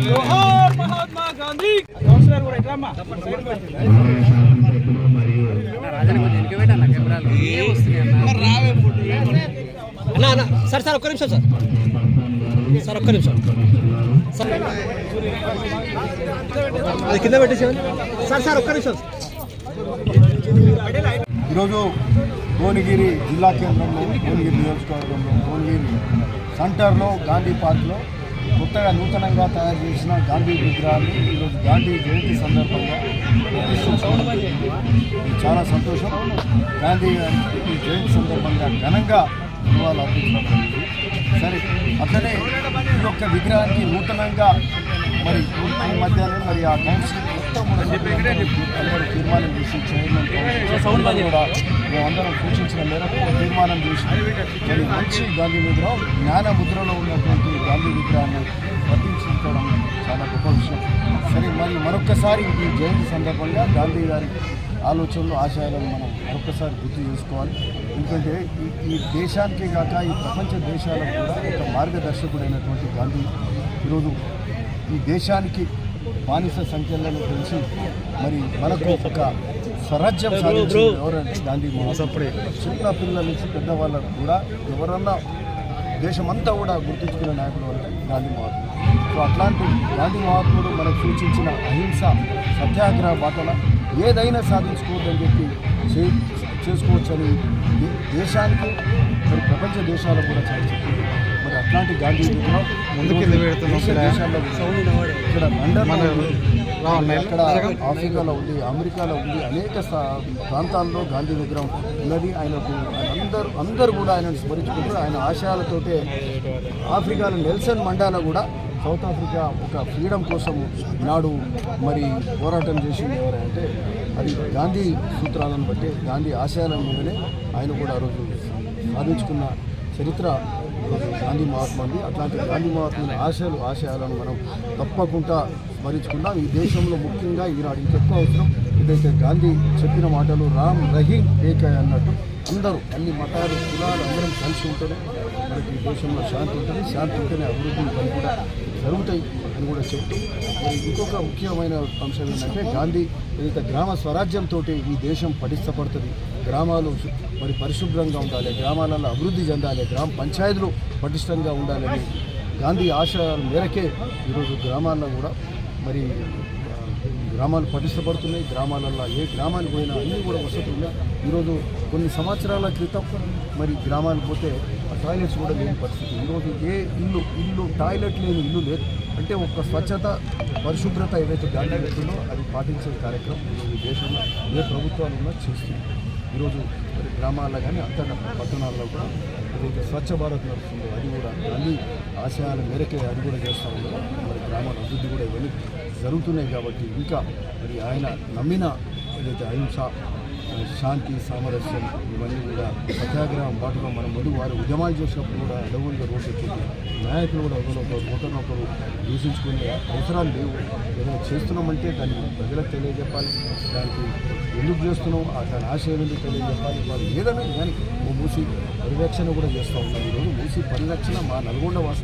జోహార్ Mahatma Gandhi councillor కూడా ఇట్లా అమ్మా అన్నా? అన్న సార్ సార్ ఒక్క నిమిషం సార్. సార్ ఒక్క నిమిషం. సార్ అది కింద పెట్టేసేయండి. సార్ సార్ ఒక్క నిమిషం ఈరోజు భువనగిరి జిల్లా కేంద్రంలో భువనగిరి నియోజకవర్గంలో భువనగిరి సెంటర్లో గాంధీ పార్క్లో కొత్తగా నూతనంగా తయారు చేసిన గాంధీ విగ్రహాన్ని ఈరోజు గాంధీ జయంతి సందర్భంగా ఇది చాలా సంతోషం. గాంధీ గారికి ఈ జయంతి సందర్భంగా ఘనంగా నివాళులు అర్పించడం సరే అట్లనే ఈ యొక్క విగ్రహానికి నూతనంగా మరి ఈ మధ్యాహ్నం మరి ఆ కౌన్సిల్ మొత్తం కూడా తీర్మానం చేసి చైర్మన్ కూడా మేమందరం సూచించిన మేరకు తీర్మానం చేసి మరి మంచి గాంధీ విగ్రహం జ్ఞాన ముద్రలో ఉన్నటువంటి గాంధీ విగ్రహాన్ని ప్రతిష్ఠించడం చాలా గొప్ప విషయం సరే మరి మరొకసారి ఈ జయంతి సందర్భంగా గాంధీ గారి ఆలోచనలు ఆశయాలను మనం మరొకసారి గుర్తు చేసుకోవాలి ఎందుకంటే ఈ ఈ దేశానికే కాక ఈ ప్రపంచ దేశాలకు కూడా ఒక మార్గదర్శకుడైనటువంటి గాంధీ ఈరోజు ఈ దేశానికి బానిస సంఖ్యలను పెంచి మరి మనకు ఒక స్వరాజ్యం సాధించి ఎవరంటే గాంధీ మహాసప్పుడే చిన్న పిల్లల నుంచి పెద్దవాళ్ళకు కూడా ఎవరన్నా దేశమంతా కూడా గుర్తుంచుకునే నాయకుడు అంటే గాంధీ మహాత్ముడు. సో అట్లాంటి గాంధీ మహాత్ముడు మనకు సూచించిన అహింస సత్యాగ్రహ బాటల ఏదైనా సాధించుకోవద్దని చెప్పి చే చేసుకోవచ్చని దేశానికి మరి ప్రపంచ దేశాలకు కూడా చాలా చెప్పింది అట్లాంటి గాంధీ దేశాల్లో ఉంది. ఇక్కడ ఆఫ్రికాలో ఉంది అమెరికాలో ఉంది అనేక సా- ప్రాంతాల్లో గాంధీ విగ్రహం ఉన్నది. ఆయనకు ఆయన అందరూ అందరూ కూడా ఆయనను స్మరించుకుంటారు. ఆయన ఆశయాలతోటే ఆఫ్రికాలో నెల్సన్ మండాలా కూడా సౌత్ ఆఫ్రికా ఒక ఫ్రీడమ్ కోసం నాడు మరి పోరాటం చేసింది ఎవరంటే అది గాంధీ సూత్రాలను బట్టి గాంధీ ఆశయాల మీదనే ఆయన కూడా ఆ రోజు సాధించుకున్న చరిత్ర. గాంధీ మహాత్మాది అట్లాంటి గాంధీ మహాత్ముని ఆశయాలు ఆశయాలను మనం తప్పకుండా స్మరించుకుందాం. ఈ దేశంలో ముఖ్యంగా ఈనాడు ఇంకెక్కువ అవసరం ఏదైతే గాంధీ చెప్పిన మాటలు రామ్ రహీం ఏకై అన్నట్టు అందరూ అన్ని మతాలు కులాలు అందరం కలిసి ఉంటారు మనకి ఈ దేశంలో శాంతి ఉంటుంది. శాంతి ఉంటేనే అభివృద్ధి పని కూడా జరుగుతాయి. అని కూడా చెప్తూ మరి ఇంకొక ముఖ్యమైన అంశం ఏంటంటే గాంధీ ఏదైతే గ్రామ స్వరాజ్యంతో ఈ దేశం పటిష్టపడుతుంది. గ్రామాలు మరి పరిశుభ్రంగా ఉండాలి గ్రామాలలో అభివృద్ధి చెందాలి గ్రామ పంచాయతీలు పటిష్టంగా ఉండాలని గాంధీ ఆశయాల మేరకే ఈరోజు గ్రామాల్లో కూడా మరి గ్రామాలు పటిష్టపడుతున్నాయి. గ్రామాలలో ఏ గ్రామానికి పోయినా అన్నీ కూడా వసతులు ఈరోజు కొన్ని సంవత్సరాల క్రితం మరి గ్రామానికి పోతే టాయిలెట్స్ కూడా లేని పరిస్థితి. ఈరోజు ఏ ఇల్లు ఇల్లు టాయిలెట్ లేని ఇల్లు లేదు. అంటే ఒక స్వచ్ఛత పరిశుభ్రత ఏదైతే గాంధీ వ్యక్తుందో అది పాటించే కార్యక్రమం ఈరోజు దేశంలో ఏ ప్రభుత్వాలు ఉన్నా చేస్తుంది ఈరోజు మరి గ్రామాల్లో కానీ అంతట పట్టణాల్లో కూడా ఏదైతే స్వచ్ఛ భారత్ నడుస్తుందో. అది కూడా గాంధీ ఆశయాల మేరకే అది కూడా చేస్తూ ఉండదు మరి గ్రామాల అభివృద్ధి కూడా ఇవన్నీ జరుగుతున్నాయి కాబట్టి ఇంకా మరి ఆయన నమ్మిన ఏదైతే అహింస శాంతి సామరస్యం ఇవన్నీ కూడా సత్యాగ్రహం పాటలో మనం ముందు వారు ఉద్యమాలు చేసినప్పుడు కూడా అడవులుగా రోడ్డు నాయకులు కూడా ఒకరినొకరు ఒకరినొకరు దూషించుకునే అవసరాలు లేవు. ఏదైనా చేస్తున్నామంటే దాన్ని ప్రజలకు తెలియజెప్పాలి. దానికి ఎందుకు చేస్తున్నాం దాని ఆశయం ఎందుకు తెలియజెప్పాలి? వారు ఏదైనా కానీ మూసి పరిరక్షణ కూడా చేస్తూ ఉన్నాం ఈరోజు మూసి పరిరక్షణ మా నల్గొండ వాసు